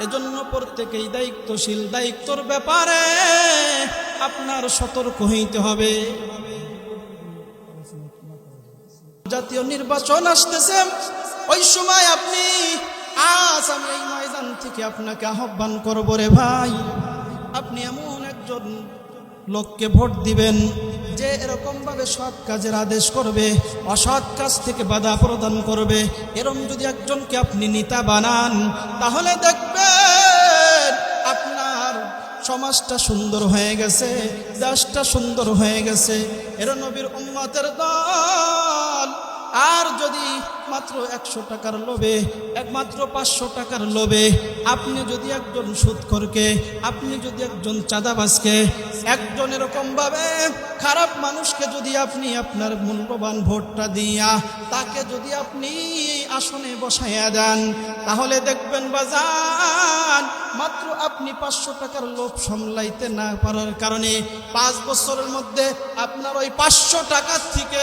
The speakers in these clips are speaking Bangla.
এজন্য প্রত্যেকেই দায়িত্বশীল। দায়িত্বর ব্যাপারে আপনার সতর্ক হইতে হবে। জাতীয় নির্বাচন আসতেছে, ওই সময় আপনি, আজ আমি এই ময়দান থেকে আপনাকে আহ্বান করব রে ভাই। আপনি এমন একজন লোককে ভোট দিবেন। যে এরকম ভাবে সৎ কাজের আদেশ করবে, অসৎ কাজ থেকে বাধা প্রদান করবে, এরম যদি একজনকে আপনি নেতা বানান, তাহলে দেখবেন আপনার সমাজটা সুন্দর হয়ে গেছে, দেশটা সুন্দর হয়ে গেছে এর নবীর উম্মতের দল। আর যদি মাত্র একশো টাকার লোভে, একমাত্র পাঁচশো টাকার লোভে আপনি যদি একজন সুৎখরকে, আপনি যদি একজন চাঁদাবাজকে, একজন এরকমভাবে খারাপ মানুষকে যদি আপনি আপনার মূল্যবান ভোটটা দিয়া তাকে যদি আপনি আসনে বসাইয়া দেন, তাহলে দেখবেন বাজান, মাত্র আপনি পাঁচশো টাকার লোভ সামলাইতে না পারার কারণে পাঁচ বছরের মধ্যে আপনার ওই পাঁচশো টাকার থেকে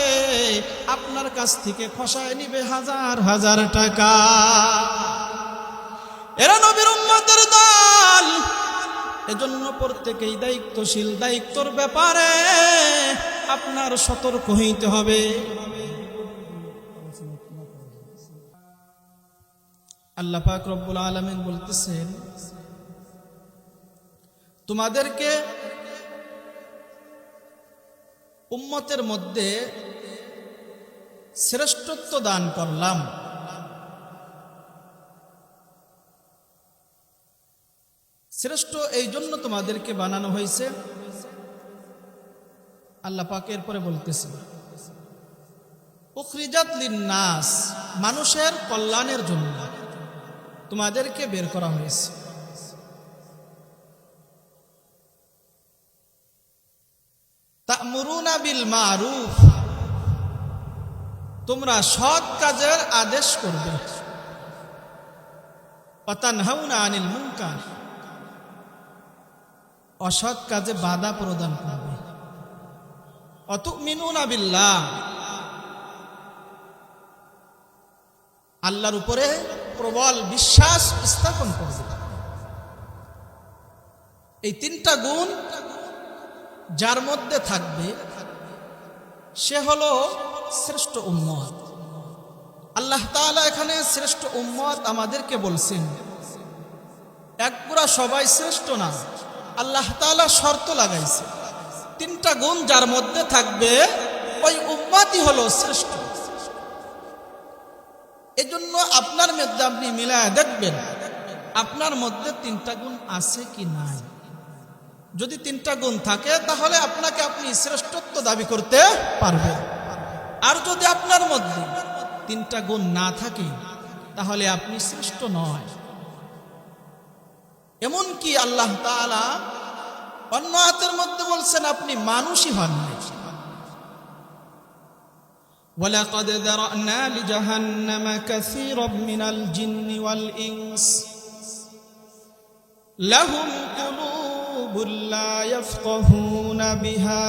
আপনার কাছ থেকে খসায় নিবে হাজার হাজার টাকা। এরা নবীর উম্মতের দল। এজন্য প্রত্যেকেই দায়িত্বশীল, দায়িত্বর ব্যাপারে আপনার সতর্ক হইতে হবে। আল্লাহ পাক রব্বুল আলমিন বলতেছেন, তোমাদেরকে উম্মতের মধ্যে শ্রেষ্ঠত্ব দান করলাম। শ্রেষ্ঠ এই জন্য তোমাদেরকে বানানো হয়েছে। আল্লাহ পাকের পরে বলতেছে নাস মানুষের কল্যাণের জন্য তোমাদেরকে বের করা হয়েছে। তা'মুরুনা বিল মারুফ তোমরা সৎ কাজের আদেশ করবে। অতানহাউনা আনিল অসৎ কাজে বাধা প্রদান করবে। অতুমিনুনা বিল্লাহ। আল্লাহর উপরে প্রবল বিশ্বাস স্থাপন করবে। এই তিনটা গুণ যার মধ্যে থাকবে, সে হলো শ্রেষ্ঠ উম্মত। আল্লাহ তাআলা এখানে শ্রেষ্ঠ উম্মত আমাদেরকে বলছেন একপুরা সবাই শ্রেষ্ঠ না, আল্লাহ তাআলা শর্ত লাগাইছে। তিনটা গুণ যার মধ্যে থাকবে, ওই উম্মতই হলো শ্রেষ্ঠ। এজন্য আপনার মধ্যে আপনি মিলায় দেখবেন, আপনার মধ্যে তিনটা গুণ আছে কি নাই। যদি তিনটা গুণ থাকে, তাহলে আপনাকে আপনি শ্রেষ্ঠত্ব দাবি করতে পারবেন। আর যদি আপনার মধ্যে তিনটা গুণ না থাকে তাহলে আপনি শ্রেষ্ঠ নয় এমন কি আল্লাহ তাআলা অন্য হাতের মধ্যে বলছেন আপনি মানুষই হন নাই ولقد ذرأنا لجهنم كثيرا من الجن والإنس لهم قلوب لا يفقهون بها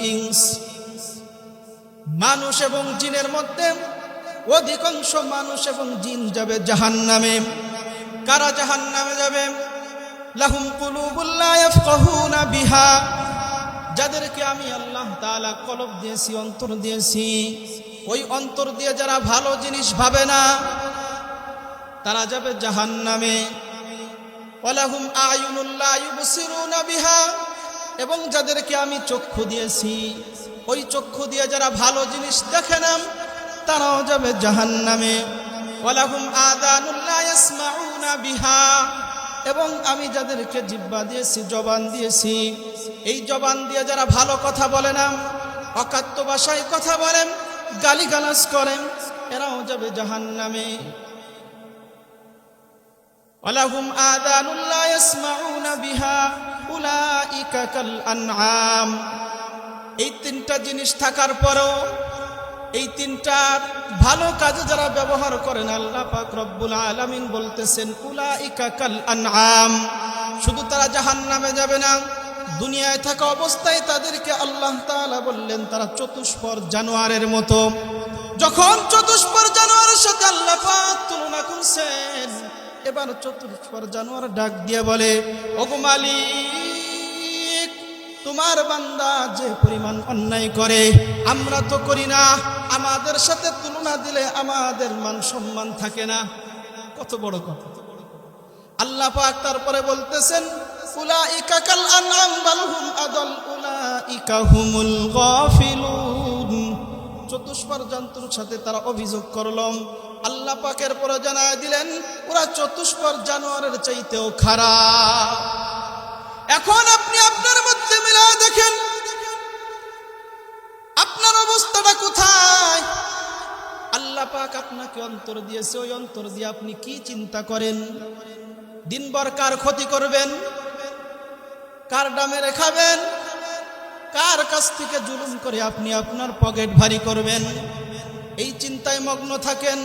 ইনস। মানুষ এবং জিনের মধ্যে অধিকাংশ মানুষ এবং জিন যাবে জাহান্নামে। কারা জাহান্নামে যাবে? লাহুম বিহা। যাদেরকে আমি আল্লাহ তাআলা কলব দিয়েছি, অন্তর দিয়েছি, ওই অন্তর দিয়ে যারা ভালো জিনিস ভাবে না, তারা যাবে জাহান্নামে। ওয়ালাহুম বিহা। এবং যাদেরকে আমি চক্ষু দিয়েছি, ওই চক্ষু দিয়ে যারা ভালো জিনিস দেখে না তারাও যাবে জাহান্নামে। ওয়ালাহুম আদানুল্লাহ বিহা। এবং আমি যাদেরকে জিব্বা দিয়েছি, জবান দিয়েছি, এই জবান দিয়ে যারা ভালো কথা বলে না অকাত্য ভাষায় কথা বলেন, গালিগালাজ করেন, এরাও যাবে জাহান নামে ওয়ালাহুম আদানুন লা ইয়াসমাউনা বিহা উলাইকা কাল আনআম এই তিনটা জিনিস থাকার পরেও এই তিনটা ভালো কাজে যারা ব্যবহার করেন, আল্লাহ পাক রব্বুল আলামিন বলতেছেন, উলাইকা কাল আনআম শুধু তারা জাহান্নামে যাবে না, দুনিয়ায় থাকা অবস্থায় তাদেরকে আল্লাহ তাআলা বললেন, তারা চতুষ্পর জানোয়ারের মতো। যখন চতুষ্পর জানোয়ারের সাথে আল্লাহ পাক তুলনা করছেন এবার চতুষ্পর জানোয়ার ডাক দিয়ে বলে, ওগো মালিক, তোমার বান্দা যে পরিমাণ অন্যায় করে, আমরা তো করি না। আমাদের সাথে তুলনা দিলে আমাদের মান সম্মান থাকে না। কত বড় কথা। আল্লাহ পাক তারপরে বলতেছেন, উলাইকা কাল আনআম, বাল হুম আদল, উলাইকা হুমুল গাফিলুন। চতুষ্পর জন্তুর সাথে তারা অভিযোগ করলাম আল্লাহ পাকের পরে জানায় দিলেন, ওরা চতুষ্পর জানোয়ারের চাইতেও খারাপ। এখন আপনি আপনার মধ্যে মিলা দেখেন, আপনার অবস্থাটা কোথায়? আল্লাহ পাক আপনাকে অন্তর দিয়েছে, ওই অন্তর দিয়ে আপনি কি চিন্তা করেন? দিনভর কার ক্ষতি করবেন? কার ডামে রেখাবেন? কার কাছ থেকে জুলুম করে আপনি আপনার পকেট ভারী করবেন? এই চিন্তায় মগ্ন থাকেন?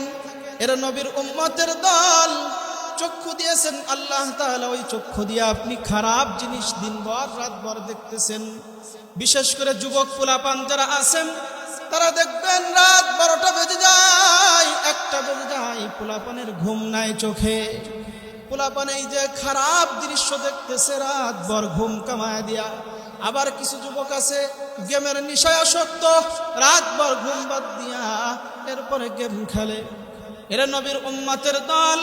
এরা নবীর উম্মতের দল চক্ষু দিয়েছেন, আল্লাহ তাআলা ওই চক্ষু দিয়ে আপনি খারাপ জিনিস দিনভর, রাতভর দেখতেছেন। বিশেষ করে যুবক পোলাপান যারা আছেন, তারা দেখবেন রাত বারোটা বেজে যায়, একটা বেজে যায়, পোলাপানের ঘুম নাই চোখে। পোলাপান এই যে খারাপ দৃশ্য দেখতেছে রাত ভর ঘুম কামায় দিয়া আবার কিছু যুবক আছে, গেমের নিশায় আসক্ত রাত ভর ঘুম বাদ দিয়া এরপরে গেম খেলে। এরা নবীর উম্মাতের দল,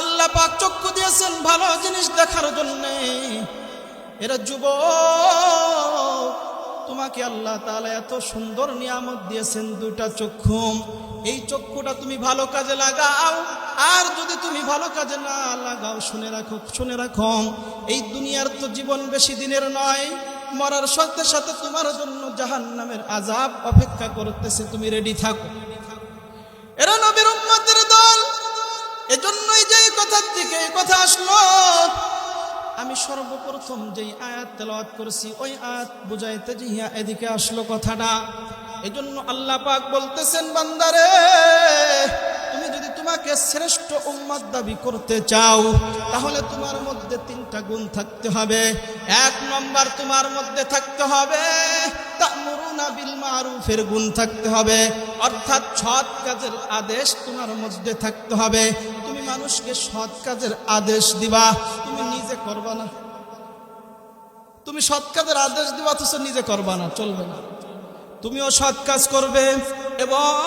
আল্লাহ পাক চক্ষু দিয়েছেন ভালো জিনিস দেখার জন্যে। এরা যুব তোমাকে আল্লাহ তাআলা এত সুন্দর নিয়ামত দিয়েছেন দুইটা চক্ষু। এই চক্ষুটা তুমি ভালো কাজে লাগাও, আর যদি তুমি ভালো কাজে না লাগাও, শুনে রাখো শুনে রাখো। এই দুনিয়ার তো জীবন বেশি দিনের নয় মরার সাথে সাথে তোমার জন্য জাহান্নামের আজাব অপেক্ষা করতেছে, তুমি রেডি থাকো। এরা নবীর উম্মতের দল। এজন্যই যে কথার থেকে এই কথা আসলো, আমি সর্বপ্রথম যেই আয়াত তেলাওয়াত করেছি, ওই আয়াত বুঝাইতে জিয়া এদিকে আসলো কথাটা। এজন্য আল্লাহ পাক বলতেছেন, বান্দারে তোমাকে শ্রেষ্ঠ উম্মাদ দাবি করতে চাও, তাহলে তোমার মধ্যে তিনটা গুণ থাকতে হবে। এক নম্বর তোমার মধ্যে থাকতে হবে মারুফের গুণ থাকতে হবে। অর্থাৎ সৎ কাজের আদেশ তোমার মধ্যে থাকতে হবে। তুমি মানুষকে সৎ কাজের আদেশ দিবা, তুমি নিজে করবা না। তুমি সৎ কাজের আদেশ দিবা, অথচ নিজে করবা না, চলবে না। তুমিও সৎ কাজ করবে, এবং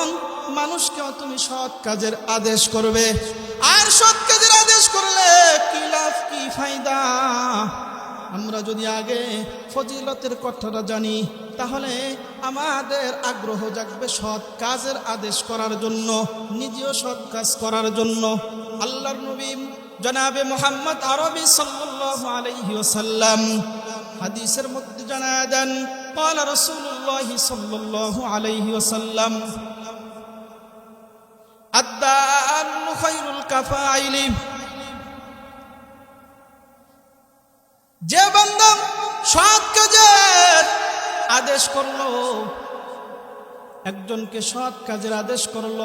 মানুষকেও তুমি সৎ কাজের আদেশ করবে আর সৎ কাজের আদেশ করলে কি লাভ কি ফায়দা আমরা যদি আগে ফজিলতের কথাটা জানি তাহলে আমাদের আগ্রহ জাগবে সৎ কাজের আদেশ করার জন্য নিজেও সৎ কাজ করার জন্য আল্লাহর নবী জনাবে মোহাম্মদ আরবি সাল্লাল্লাহু আলাইহি ওয়াসাল্লাম হাদিসের মধ্যে জানায় দেন قال رسول الله صلى الله عليه وسلم ফাইলি। যে বান্দা সাত কাজের আদেশ করল, একজনকে সৎ কাজের আদেশ করল,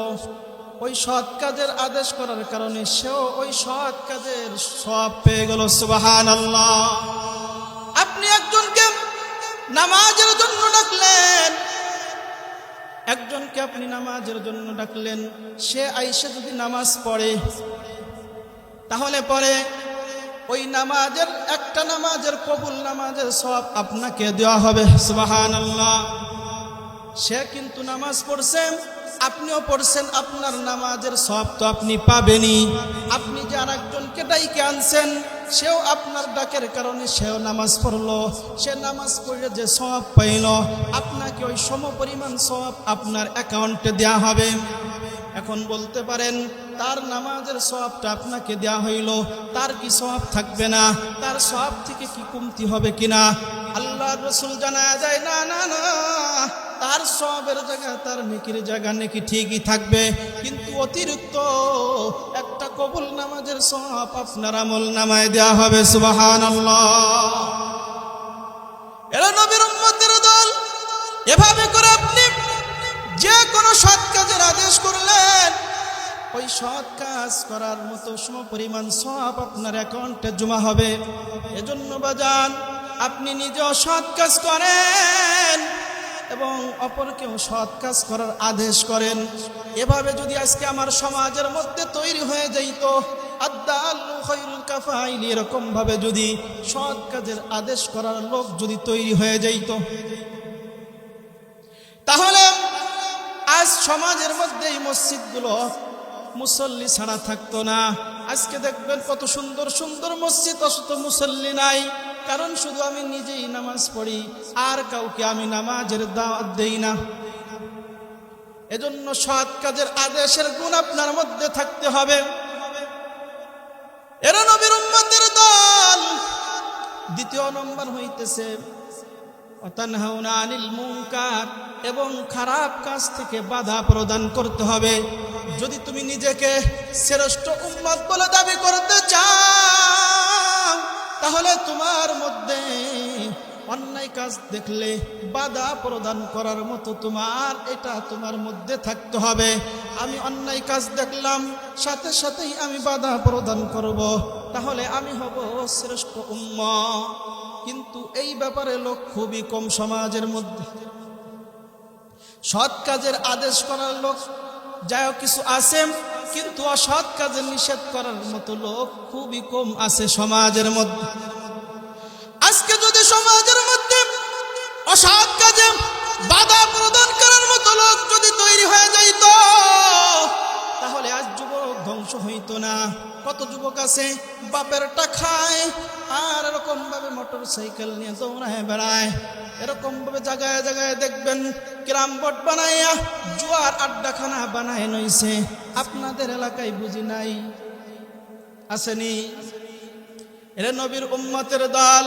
ওই সৎ কাজের আদেশ করার কারণে সেও ওই সৎ কাজের সব পেয়ে গেল সুবাহান আপনি একজনকে নামাজের জন্য ডাকলেন একজনকে আপনি নামাজের জন্য ডাকলেন, সে আইসে যদি নামাজ পড়ে, তাহলে পরে ওই নামাজের, একটা নামাজের কবুল নামাজের সব আপনাকে দেওয়া হবে সুবাহান আল্লাহ সে কিন্তু নামাজ পড়ছে আপনিও পড়ছেন, আপনার নামাজের সব তো আপনি পাবেনই। আপনি যে আর একজনকে ডাইকে আনছেন সেও আপনার ডাকের কারণে সেও নামাজ পড়ল। সে নামাজ পড়লে যে সব পাইল, আপনাকে ওই সম পরিমাণ সব আপনার অ্যাকাউন্টে দেওয়া হবে। এখন বলতে পারেন, তার নামাজের সবটা আপনাকে দেওয়া হইল, তার কি সব থাকবে না, তার সব থেকে কি কমতি হবে কিনা? আল্লাহ রসুল জানা যায় না না না, তার সবের জায়গা, তার নেকির জায়গা নাকি ঠিকই থাকবে, কিন্তু অতিরিক্ত একটা কবুল নামাজের সব আপনার আমল নামায় দেওয়া হবে সুবাহান এরা নবীর উম্মতের দল, এভাবে করে আপনি যে কোনো সৎ কাজের আদেশ করলেন, ওই সৎ কাজ করার মতো সম পরিমাণ সব আপনার অ্যাকাউন্টে জমা হবে। এজন্য বাজান, আপনি নিজেও সৎ কাজ করেন। এবং অপরকেও সৎ কাজ করার আদেশ করেন। এভাবে যদি আজকে আমার সমাজের মধ্যে তৈরি হয়ে যাইত আদাল্লু খৈরুল কাফাইল এরকম ভাবে যদি সৎ কাজের আদেশ করার লোক যদি তৈরি হয়ে যাইত। তাহলে আজ সমাজের মধ্যে এই মসজিদগুলো মুসল্লি ছাড়া থাকতো না। আজকে দেখবেন কত সুন্দর সুন্দর মসজিদ অসত মুসল্লি নাই। কারণ শুধু আমি নিজেই নামাজ পড়ি, আর কাউকে আমি নামাজের দাওয়াত দেই না। এজন্য সৎ কাজের আদেশের গুণ আপনার মধ্যে থাকতে হবে। এরা নবীর উম্মতের দল দ্বিতীয় নম্বর হইতেছে অতানহাউনা আনিল মুনকার এবং খারাপ কাজ থেকে বাধা প্রদান করতে হবে। যদি তুমি নিজেকে শ্রেষ্ঠ উম্মত বলে দাবি করতে চাও তাহলে তোমার মধ্যে অন্যায় কাজ দেখলে বাধা প্রদান করার মতো তোমার, এটা তোমার মধ্যে থাকতে হবে। আমি অন্যায় কাজ দেখলাম, সাথে সাথেই আমি বাধা প্রদান করব। তাহলে আমি হব শ্রেষ্ঠ উম্ম কিন্তু এই ব্যাপারে লোক খুবই কম সমাজের মধ্যে। সৎ কাজের আদেশ করার লোক যাই হোক, কিছু আছে, কিন্তু অসৎ কাজে নিষেধ করার মতো লোক খুবই কম আছে সমাজের মধ্যে। আজকে যদি সমাজের মধ্যে অসৎ কাজে বাধা প্রদান করার মতো লোক যদি তৈরি হয়ে যাইত, তাহলে আজ যুবক ধ্বংস হইতো না। কত যুবক আছে বাপেরটা খায় আর এরকম ভাবে মোটর সাইকেল নিয়ে দৌড়ায় বেড়ায়। এরকম ভাবে জায়গায় জায়গায় দেখবেন গ্রাম বট বানাইয়া জুয়ার আড্ডাখানা বানায় নইছে আপনাদের এলাকায় বুঝি নাই? আসেনি? এরা নবীর উম্মতের দল,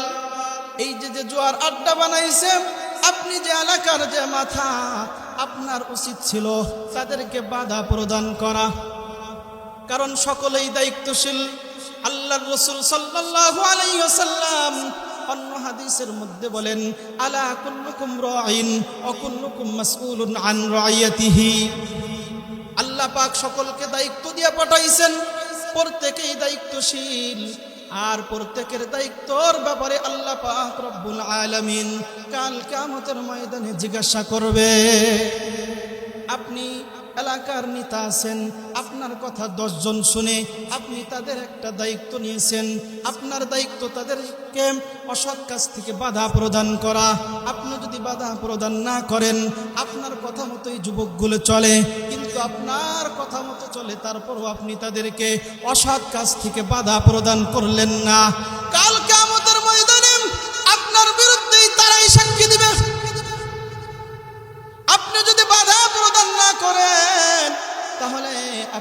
এই যে যে জোয়ার আড্ডা বানাইছে, আপনি যে এলাকার যে মাথা, আপনার উচিত ছিল তাদেরকে বাধা প্রদান করা। কারণ সকলেই দায়িত্বশীল। আল্লাহ রসুল আলাইহি ওয়াসাল্লাম অন্য হাদিসের মধ্যে বলেন, আলা কুল্লুকুম রাইন, ওয়া কুল্লুকুম মাসউলুন আন রাইয়াতিহি। আল্লাহ পাক সকলকে দায়িত্ব দিয়ে পাঠাইছেন, প্রত্যেকেই দায়িত্বশীল। আর প্রত্যেকের দায়িত্বর ব্যাপারে আল্লাহ পাক রব্বুল আলামিন কাল কিয়ামতের ময়দানে জিজ্ঞাসা করবে, আপনি এলাকার নেতা আছেন, আপনার কথা দশজন শুনে আপনি তাদের একটা দায়িত্ব নিয়েছেন। আপনার দায়িত্ব তাদেরকে অসৎ কাজ থেকে বাধা প্রদান করা। আপনি যদি বাধা প্রদান না করেন, আপনার কথা মতোই যুবকগুলো চলে। কিন্তু আপনার কথা মতো চলে, তারপরও আপনি তাদেরকে অসৎ কাজ থেকে বাধা প্রদান করলেন না। কাল কামতের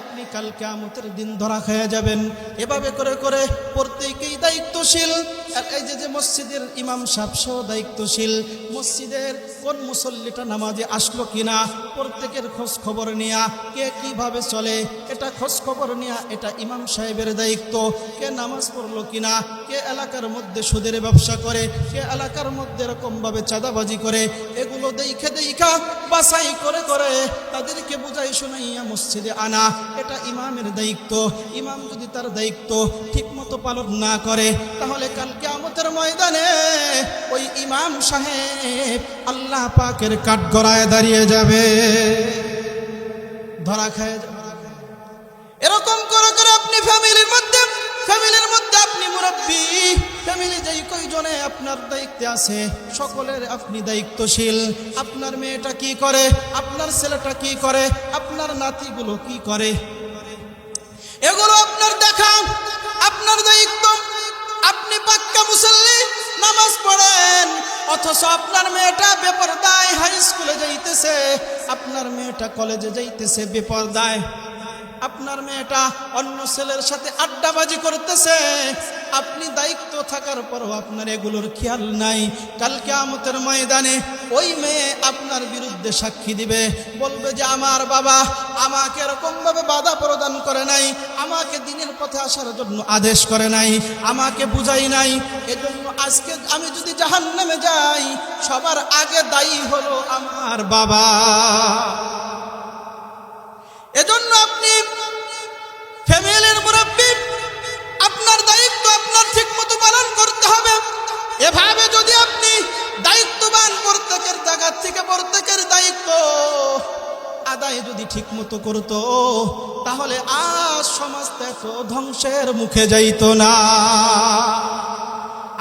আপনি কালকে আমতের দিন ধরা খেয়ে যাবেন। এভাবে করে করে প্রত্যেকেই দায়িত্বশীল। আর এই যে যে মসজিদের ইমাম সাহেব দায়িত্বশীল, মসজিদের কোন মুসল্লিটা নামাজে আসলো কিনা, প্রত্যেকের খোঁজ খবর নেয়া, কে কীভাবে চলে, এটা খোঁজ খবর নেয়া, এটা ইমাম সাহেবের দায়িত্ব। কে নামাজ পড়ল কিনা, কে এলাকার মধ্যে সুদের ব্যবসা করে, কে এলাকার মধ্যে এরকমভাবে চাঁদাবাজি করে, এগুলো দেখে দেখা বাছাই করে করে তাদেরকে বুঝাই শোনাইয়া মসজিদে আনা, এটা ইমামের দায়িত্ব। ইমাম যদি তার দায়িত্ব ঠিকমতো পালন না করে তাহলে কালকে আমতের ময়দানে ওই ইমাম সাহেব আল্লাহ পাকের কাঠ গড়ায় দাঁড়িয়ে যাবে। ধরা খায়। এরকম করে করে আপনি ফ্যামিলির মধ্যে ফ্যামিলির মধ্যে আপনি মুরব্বী, ফ্যামিলি যেই কয়জনে আপনার দায়িত্বে আছে, সকলের আপনি দায়িত্বশীল। আপনার মেয়েটা কি করে, আপনার ছেলেটা কি করে, আপনার নাতিগুলো কি করে? এগুলো আপনার দেখা, আপনার দায়িত্ব। আপনি পাক্কা মুসল্লি, নামাজ পড়েন। অথচ আপনার মেয়েটা বেপরদায় হাই স্কুলে যাইতেছে। আপনার মেয়েটা কলেজে যাইতেছে বেপরদায়। আপনার মেয়েটা অন্য ছেলের সাথে আড্ডাবাজি করতেছে। আপনি দায়িত্ব থাকার পরও আপনার এগুলোর খেয়াল নাই। কালকে আমতের ময়দানে ওই মেয়ে আপনার বিরুদ্ধে সাক্ষী দিবে। বলবে যে, আমার বাবা আমাকে এরকমভাবে বাধা প্রদান করে নাই, আমাকে দিনের পথে আসার জন্য আদেশ করে নাই, আমাকে বুঝাই নাই। এজন্য আজকে আমি যদি জাহান নামে যাই, সবার আগে দায়ী হলো আমার বাবা। এজন্য আপনি ফ্যামিলির মুরব্বী আপনার দায়িত্ব আপনার ঠিক মতো পালন করতে হবে। এভাবে যদি আপনি দায়িত্ববান প্রত্যেকের জায়গা থেকে প্রত্যেকের দায়িত্ব আদায় যদি ঠিক মতো করতো, তাহলে আজ সমাজ তো ধ্বংসের মুখে যাইতো না।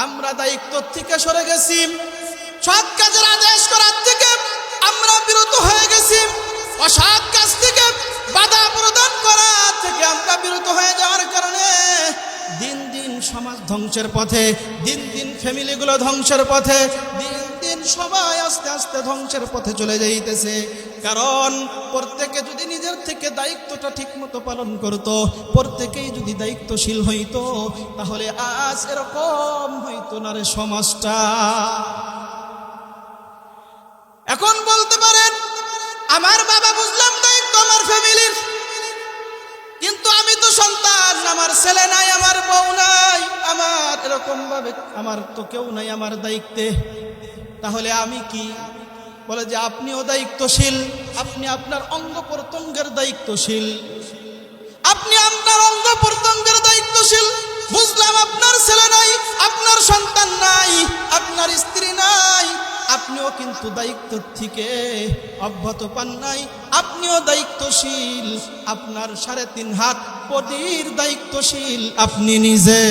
আমরা দায়িত্ব থেকে সরে গেছি। সৎ কাজের আদেশ করার থেকে আমরা বিরত হয়ে গেছি। অসৎ কাজ থেকে বাধা প্রদান করা থেকে আমরা বিরত হয়ে যাওয়ার কারণে দিন দিন সমাজ ধ্বংসের পথে, দিন দিন ফ্যামিলিগুলো ধ্বংসের পথে, দিন দিন সবাই আস্তে আস্তে ধ্বংসের পথে চলে যাইতেছে। কারণ প্রত্যেকে যদি নিজের থেকে দায়িত্বটা ঠিক মতো পালন করত, প্রত্যেকেই যদি দায়িত্বশীল হইতো, তাহলে আজ এরকম হইতো না রে সমাজটা। এখন বলতে পারেন, আমার বাবা বুঝলাম দায়িত্ব আমার ফ্যামিলির কিন্তু আমি তো সন্তান আমার ছেলে নাই, আমার বউ নাই, আমার এরকম ভাবে আমার তো কেউ নাই আমার দায়িত্বে। তাহলে আমি কি? বলে যে আপনিও দায়িত্বশীল, আপনি আপনার অঙ্গ প্রত্যঙ্গের দায়িত্বশীল। আপনি আপনার অঙ্গ প্রত্যঙ্গের দায়িত্বশীল, বুঝলাম আপনার ছেলে নাই, আপনার সন্তান নাই, আপনার স্ত্রী নাই আপনিও কিন্তু দায়িত্ব থেকে অব্যাহত পান নাই। আপনিও দায়িত্বশীল। আপনার সাড়ে তিন হাত পদির দায়িত্বশীল আপনি নিজে।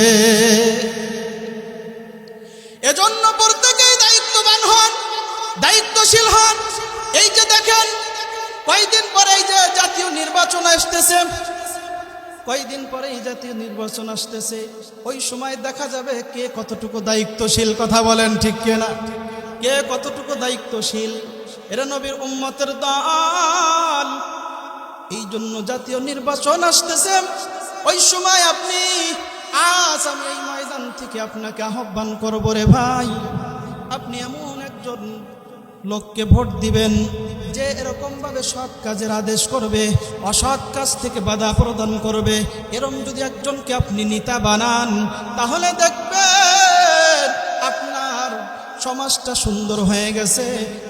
এজন্য প্রত্যেকেই দায়িত্ববান হন, দায়িত্বশীল হন। এই যে দেখেন কয়েকদিন পরে এই যে জাতীয় নির্বাচন আসতেছে কয়েকদিন পরে এই জাতীয় নির্বাচন আসতেছে, ওই সময় দেখা যাবে কে কতটুকু দায়িত্বশীল, কথা বলেন ঠিক কিনা? কে কতটুকু দায়িত্বশীল? এরা নবীর উম্মতের দল। এই জন্য জাতীয় নির্বাচন আসতেছে। ওই সময় আপনি, আজ আমি এই ময়দান থেকে আপনাকে আহ্বান করব রে ভাই। আপনি এমন একজন লোককে ভোট দিবেন যে এরকম ভাবে সৎ কাজের আদেশ করবে, অসৎ কাজ থেকে বাধা প্রদান করবে। এরম যদি একজনকে আপনি নেতা বানান, তাহলে দেখবেন সমাজটা সুন্দর হয়ে গেছে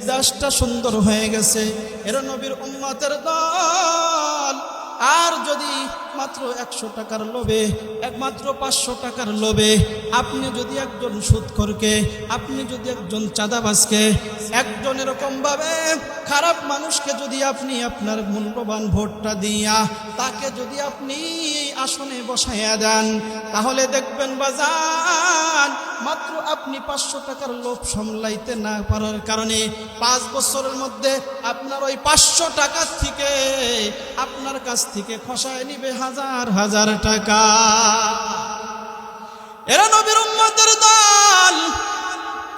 দেশটা সুন্দর হয়ে গেছে। এর নবীর উম্মতের দল আর যদি মাত্র একশো টাকার লোভে, একমাত্র পাঁচশো টাকার লোভে, আপনি যদি একজন সুৎখরকে, আপনি যদি একজন চাঁদাবাজকে একজন এরকমভাবে খারাপ মানুষকে যদি আপনি আপনার মূল্যবান ভোটটা দিয়া তাকে যদি আপনি আসনে বসাইয়া দেন, তাহলে দেখবেন বাজান, মাত্র আপনি পাঁচশো টাকার লোভ সামলাইতে না পারার কারণে পাঁচ বছরের মধ্যে আপনার ওই পাঁচশো টাকার থেকে আপনার কাছ থেকে খসায় নিবে হাজার হাজার টাকা। এরা নবীর উম্মতের দল।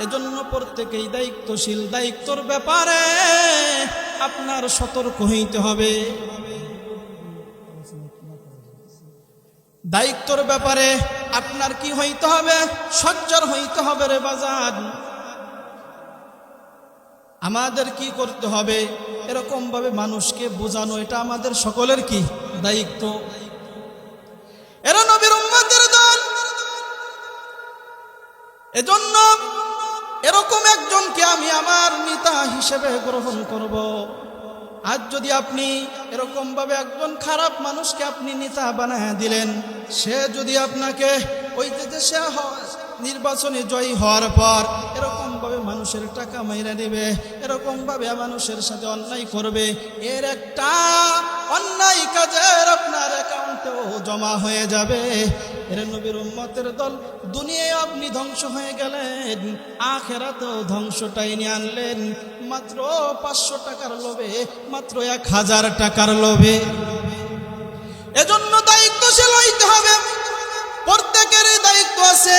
এজন্য প্রত্যেকেই দায়িত্বশীল। দায়িত্বর ব্যাপারে আপনার সতর্ক হইতে হবে। দায়িত্বর ব্যাপারে আপনার কি হইতে হবে? সজ্জার হইতে হবে রে বাজার আমাদের কি করতে হবে? এরকম ভাবে মানুষকে বোঝানো, এটা আমাদের সকলের কি? দায়িত্ব। এরা নবীর উম্মতের দল। এজন্য এরকম একজনকে আমি আমার নেতা হিসেবে গ্রহণ করব। আজ যদি আপনি এরকম ভাবে একজন খারাপ মানুষকে আপনি নেতা বানায় দিলেন, সে যদি আপনাকে ওই যে সে নির্বাচনে জয়ী হওয়ার পর এরকম ভাবে মানুষের টাকা মাইরা নেবে এরকম ভাবে মানুষের সাথে অন্যায় করবে, এর একটা অন্যায় কাজের আপনার অ্যাকাউন্টেও জমা হয়ে যাবে। এর নবীর উম্মতের দল, দুনিয়ায় আপনি ধ্বংস হয়ে গেলেন, আখেরাতেও ধ্বংসটাই নিয়ে আনলেন। মাত্র পাঁচশো টাকার লোভে, মাত্র এক হাজার টাকার লোভে। এজন্য দায়িত্বশীল হইতে হবে। প্রত্যেকের দায়িত্ব আছে।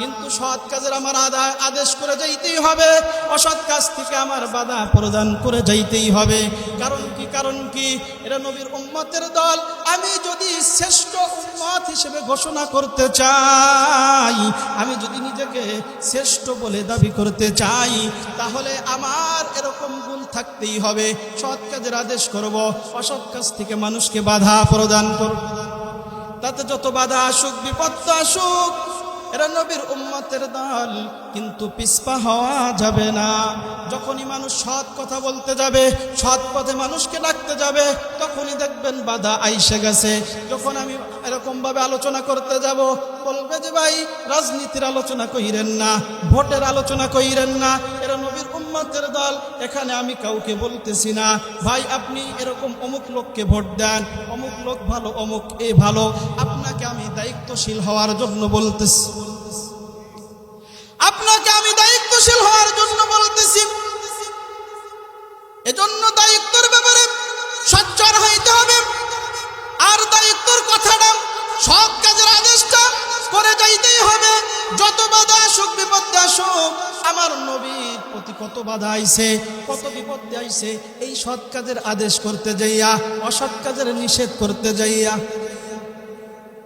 কিন্তু সৎ কাজের আমার আদা আদেশ করে যাইতেই হবে। অসৎ কাজ থেকে আমার বাধা প্রদান করে যাইতেই হবে। কারণ কি কারণ কি? এরা নবীর উম্মতের দল। আমি যদি শ্রেষ্ঠ উম্মত হিসেবে ঘোষণা করতে চাই, আমি যদি নিজেকে শ্রেষ্ঠ বলে দাবি করতে চাই, তাহলে আমার এরকম গুণ থাকতেই হবে। সৎ কাজের আদেশ করব, অসৎ কাজ থেকে মানুষকে বাধা প্রদান করব। তাতে যত বাধা আসুক বিপত্ত আসুক এরা নবীর উম্মতের দল। কিন্তু পিসপা হওয়া যাবে না। যখনই মানুষ সৎ কথা বলতে যাবে, সৎ পথে মানুষকে ডাকতে যাবে, তখনই দেখবেন বাধা আইসে গেছে। যখন আমি এরকম ভাবে আলোচনা করতে যাব, বলবে যে, ভাই, রাজনীতির আলোচনা কইরেন না, ভোটের আলোচনা কইরেন না, এরা নবীর উম্মতের দল, এখানে আমি কাউকে বলতেছি না। ভাই, আপনি এরকম অমুক লোককে ভোট দেন, অমুক লোক ভালো, অমুক এ ভালো, আপনাকে আমি দায়িত্বশীল হওয়ার জন্য বলতেছি। আপনাকে আমি দায়িত্বশীল হওয়ার জন্য বলতেছি। এজন্য দায়িত্বের ব্যাপারে সচ্চর হইতে হবে। আর দায়িত্বর কথাটা সৎ কাজের আদেশটা করে যাইতেই হবে। যত বাধা আসুক বিপদ আসুক, আমার নবীর প্রতি কত বাধা আইছে, কত বিপদ আইছে, এই সৎ কাজের আদেশ করতে যাইয়া, অসৎ কাজের নিষেধ করতে যাইয়া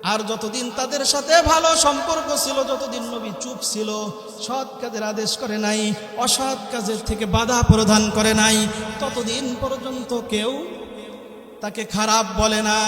আর যতদিন তাদের সাথে ভালো সম্পর্ক ছিল, যতদিন নবী চুপ ছিল, সৎ কাজের আদেশ করে নাই, অসৎ কাজের থেকে বাধা প্রদান করে নাই, ততদিন পর্যন্ত কেউ তাকে খারাপ বলে না।